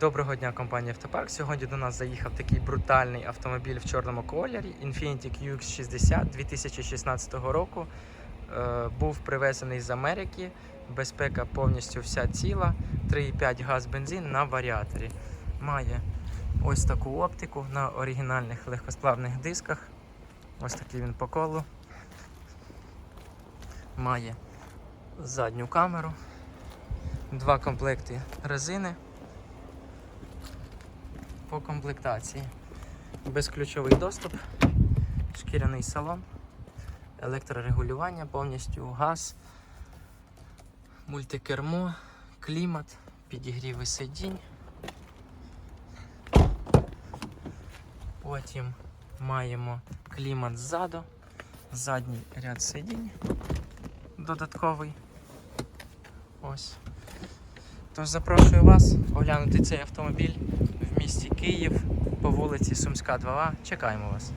Доброго дня, компанія Автопарк. Сьогодні до нас заїхав такий брутальний автомобіль в чорному кольорі Infiniti QX60 2016 року. Е, був привезений з Америки. Безпека повністю вся ціла. 3,5 газ бензин на варіаторі. Має ось таку оптику на оригінальних легкосплавних дисках. Ось такий він по колу. Має задню камеру, два комплекти резини по комплектації. Безключовий доступ, шкіряний салон, електрорегулювання, повністю газ, мультикермо, клімат, підігріви сидінь. Потім маємо клімат ззаду, задній ряд сидінь додатковий. Ось. Тож запрошую вас оглянути цей автомобіль Київ по вулиці Сумська 2А. Чекаємо вас.